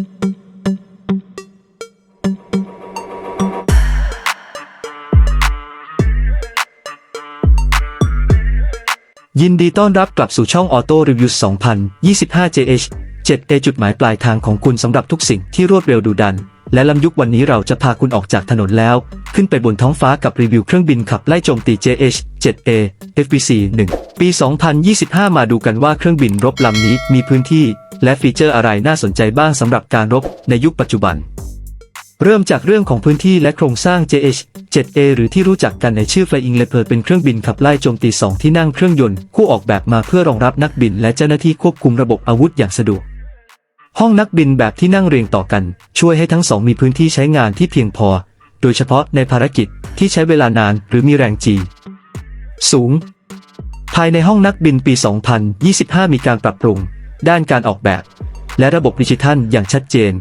ยินดีต้อนรับกลับสู่ช่อง Auto Review 2025 JH 7A จุดหมายปลายทางของคุณสำหรับทุกสิ่งที่รวดเร็วดูดัน และล้ำยุควันนี้เราจะพาคุณออกจากถนนแล้ว ขึ้นไปบนท้องฟ้ากับรีวิวเครื่องบินขับไล่โจมตี JH 7A FPC 1 ปี 2025 มาดูกันว่าเครื่องบินรบลำนี้มีพื้นที่ และฟีเจอร์อะไรน่าสนใจบ้างสำหรับการรบในยุคปัจจุบัน เริ่มจากเรื่องของพื้นที่และโครงสร้าง JH 7A หรือที่รู้จักกันในชื่อ Flying Leopard เป็นเครื่องบินขับไล่โจมตี2ที่นั่งเครื่องยนต์คู่ออกแบบมาเพื่อรองรับนักบินและเจ้าหน้าที่ควบคุมระบบอาวุธอย่างสะดวกห้องนักบินแบบที่นั่งเรียงต่อกัน ช่วยให้ทั้งสองมีพื้นที่ใช้งานที่เพียงพอ โดยเฉพาะในภารกิจที่ใช้เวลานานหรือมีแรงจี สูง ภายในห้องนักบินปี 2025 มีการปรับปรุง ด้านการออกแบบ และระบบดิจิทัลอย่างชัดเจน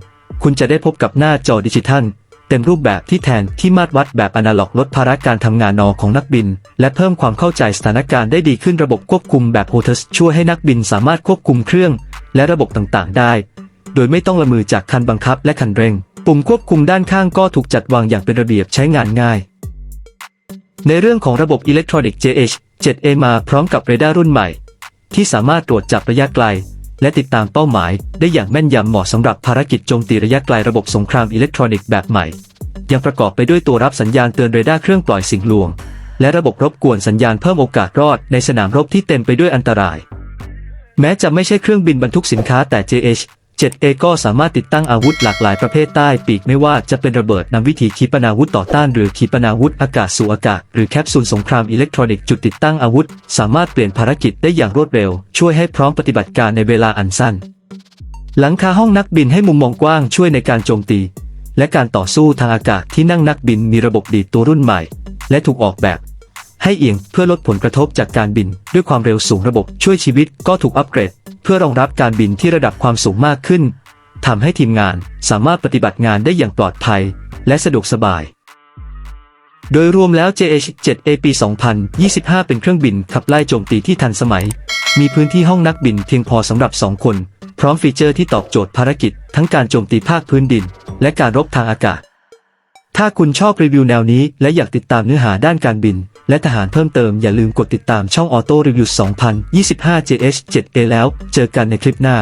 คุณจะได้พบกับหน้าจอดิจิทัล เต็มรูปแบบที่แทนที่มาตรวัดแบบอนาล็อกลดภาระการทำงานนอของนักบิน และเพิ่มความเข้าใจสถานการณ์ได้ดีขึ้นระบบควบคุมแบบโฮเทสช่วยให้นักบินสามารถควบคุมเครื่อง และระบบต่างๆ ได้ โดยไม่ต้องละมือจากคันบังคับและคันเร่ง ปุ่มควบคุมด้านข้างก็ถูกจัดวางอย่างเป็นระเบียบใช้งานง่าย ในเรื่องของระบบอิเล็กทรอนิกส์ JH 7A มาพร้อมกับเรดาร์รุ่นใหม่ ที่สามารถตรวจจับระยะไกล และติดตามเป้าหมายได้อย่างแม่นยำเหมาะสำหรับภารกิจโจมตีระยะไกลระบบสงครามอิเล็กทรอนิกส์แบบใหม่ ยังประกอบไปด้วยตัวรับสัญญาณเตือนเรดาร์เครื่องปล่อยสิ่งลวง และระบบรบกวนสัญญาณเพิ่มโอกาสรอดในสนามรบที่เต็มไปด้วยอันตราย แม้จะไม่ใช่เครื่องบินบรรทุกสินค้าแต่ JH 7A ก็สามารถติดตั้งอาวุธหลากหลายประเภทใต้ปีกไม่ว่าจะเป็นระเบิดนำวิธีขีปนาวุธต่อต้านหรือขีปนาวุธอากาศสู่อากาศ หรือแคปซูลสงครามอิเล็กทรอนิกส์จุดติดตั้งอาวุธ สามารถเปลี่ยนภารกิจได้อย่างรวดเร็ว ช่วยให้พร้อมปฏิบัติการในเวลาอันสั้น หลังคาห้องนักบินให้มุมมองกว้างช่วยในการโจมตี และการต่อสู้ทางอากาศที่นั่งนักบินมีระบบดีดตัวรุ่นใหม่ และถูกออกแบบ ให้เอียงเพื่อลดผลกระทบจากการบิน ด้วยความเร็วสูงระบบช่วยชีวิตก็ถูกอัปเกรด เพื่อรองรับการบินที่ระดับความสูงมากขึ้นทำให้ทีมงานสามารถปฏิบัติงานได้อย่างปลอดภัย และสะดวกสบาย โดยรวมแล้ว JH-7A ปี 2025 เป็นเครื่องบินขับไล่โจมตีที่ทันสมัย มีพื้นที่ห้องนักบินเพียงพอสำหรับ 2 คน พร้อมฟีเจอร์ที่ตอบโจทย์ภารกิจ ทั้งการโจมตีภาคพื้นดิน และการรบทางอากาศ ถ้าคุณชอบรีวิวแนวนี้ และอยากติดตามเนื้อหาด้านการบิน และทหารเพิ่มเติมอย่าลืมกดติดตามช่อง Auto Review 2025 JH-7A แล้ว เจอกันในคลิปหน้า